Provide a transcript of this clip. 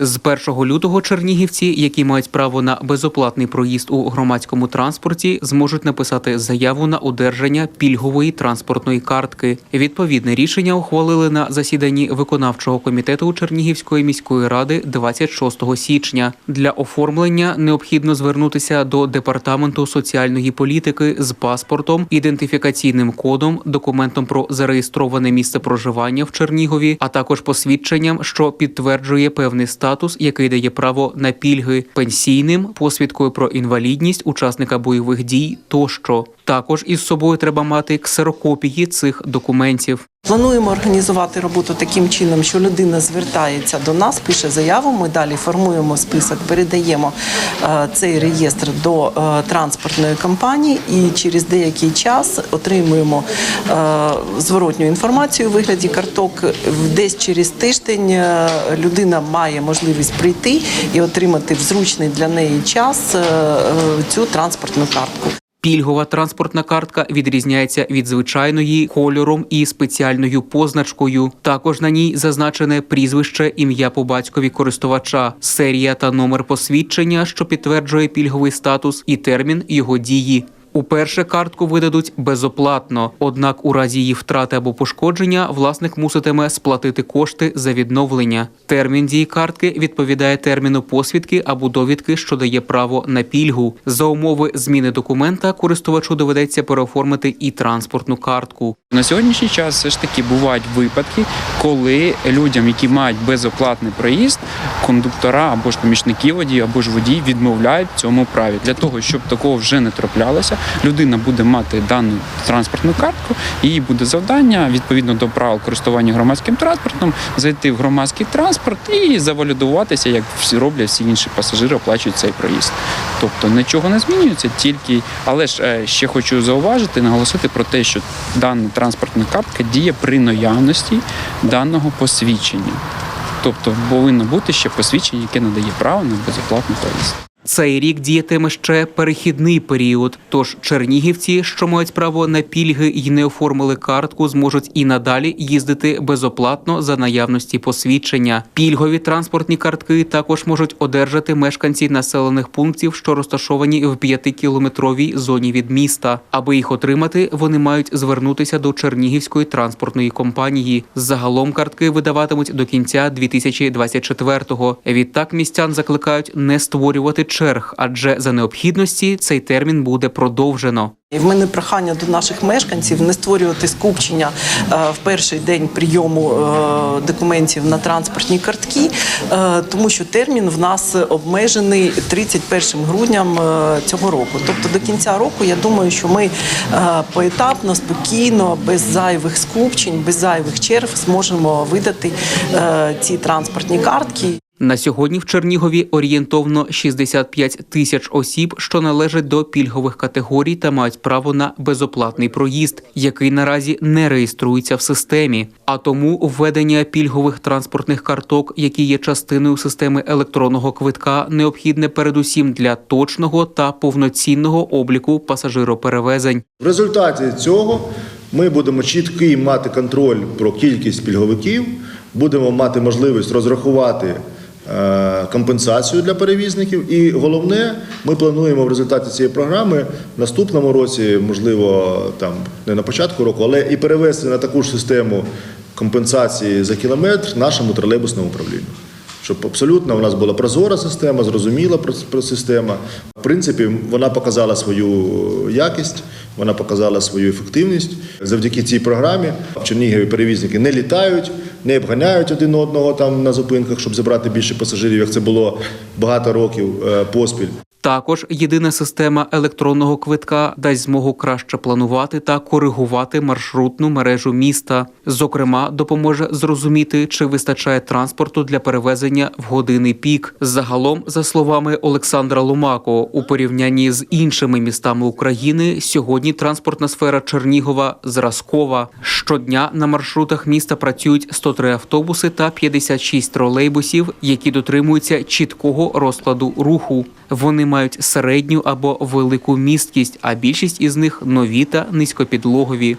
З 1 лютого чернігівці, які мають право на безоплатний проїзд у громадському транспорті, зможуть написати заяву на одержання пільгової транспортної картки. Відповідне рішення ухвалили на засіданні виконавчого комітету Чернігівської міської ради 26 січня. Для оформлення необхідно звернутися до департаменту соціальної політики з паспортом, ідентифікаційним кодом, документом про зареєстроване місце проживання в Чернігові, а також посвідченням, що підтверджує певний статус, який дає право на пільги пенсійним, посвідкою про інвалідність учасника бойових дій тощо. Також із собою треба мати ксерокопії цих документів. Плануємо організувати роботу таким чином, що людина звертається до нас, пише заяву. Ми далі формуємо список, передаємо е, цей реєстр до е, транспортної компанії і через деякий час отримуємо е, зворотню інформацію у вигляді карток. Десь через тиждень людина має можливість прийти і отримати в зручний для неї час цю транспортну картку. Пільгова транспортна картка відрізняється від звичайної кольором і спеціальною позначкою. Також на ній зазначене прізвище, ім'я по батькові користувача, серія та номер посвідчення, що підтверджує пільговий статус, і термін його дії. Уперше картку видадуть безоплатно, однак у разі її втрати або пошкодження власник муситиме сплатити кошти за відновлення. Термін дії картки відповідає терміну посвідки або довідки, що дає право на пільгу. За умови зміни документа користувачу доведеться переоформити і транспортну картку. На сьогоднішній час все ж таки бувають випадки, коли людям, які мають безоплатний проїзд, кондуктора або ж помічники водії, або ж водії відмовляють цьому праві. Для того, щоб такого вже не траплялося, людина буде мати дану транспортну картку, їй буде завдання відповідно до правил користування громадським транспортом, зайти в громадський транспорт і завалідуватися, як всі роблять всі інші пасажири, оплачують цей проїзд. Тобто нічого не змінюється, тільки але ж е, ще хочу зауважити, наголосити про те, що дана транспортна картка діє при наявності даного посвідчення. Тобто повинно бути ще посвідчення, яке надає право на безоплатний проїзд. Цей рік діятиме ще перехідний період. Тож чернігівці, що мають право на пільги і не оформили картку, зможуть і надалі їздити безоплатно за наявності посвідчення. Пільгові транспортні картки також можуть одержати мешканці населених пунктів, що розташовані в 5-кілометровій зоні від міста. Аби їх отримати, вони мають звернутися до Чернігівської транспортної компанії. Загалом картки видаватимуть до кінця 2024-го. Відтак містян закликають не створювати черг, адже за необхідності цей термін буде продовжено. В мене прохання до наших мешканців не створювати скупчення е, в перший день прийому е, документів на транспортні картки, е, тому що термін в нас обмежений 31 грудням цього року. Тобто до кінця року я думаю, що ми поетапно, спокійно, без зайвих скупчень, без зайвих черг зможемо видати ці транспортні картки. На сьогодні в Чернігові орієнтовно 65 тисяч осіб, що належать до пільгових категорій та мають право на безоплатний проїзд, який наразі не реєструється в системі. А тому введення пільгових транспортних карток, які є частиною системи електронного квитка, необхідне передусім для точного та повноцінного обліку пасажироперевезень. В результаті цього ми будемо чіткий мати контроль про кількість пільговиків, будемо мати можливість розрахувати компенсацію для перевізників. І головне, ми плануємо в результаті цієї програми в наступному році, можливо, там не на початку року, але і перевести на таку ж систему компенсації за кілометр нашому тролейбусному управлінню. Щоб абсолютно у нас була прозора система, зрозуміла система. В принципі, вона показала свою якість, вона показала свою ефективність. Завдяки цій програмі Чернігові перевізники не літають, не обганяють один одного там на зупинках, щоб забрати більше пасажирів, як це було багато років е, поспіль. Також єдина система електронного квитка дасть змогу краще планувати та коригувати маршрутну мережу міста. Зокрема, допоможе зрозуміти, чи вистачає транспорту для перевезення в години пік. Загалом, за словами Олександра Ломако, у порівнянні з іншими містами України, сьогодні транспортна сфера Чернігова зразкова. Щодня на маршрутах міста працюють 103 автобуси та 56 тролейбусів, які дотримуються чіткого розкладу руху. Вони мають середню або велику місткість, а більшість із них нові та низькопідлогові.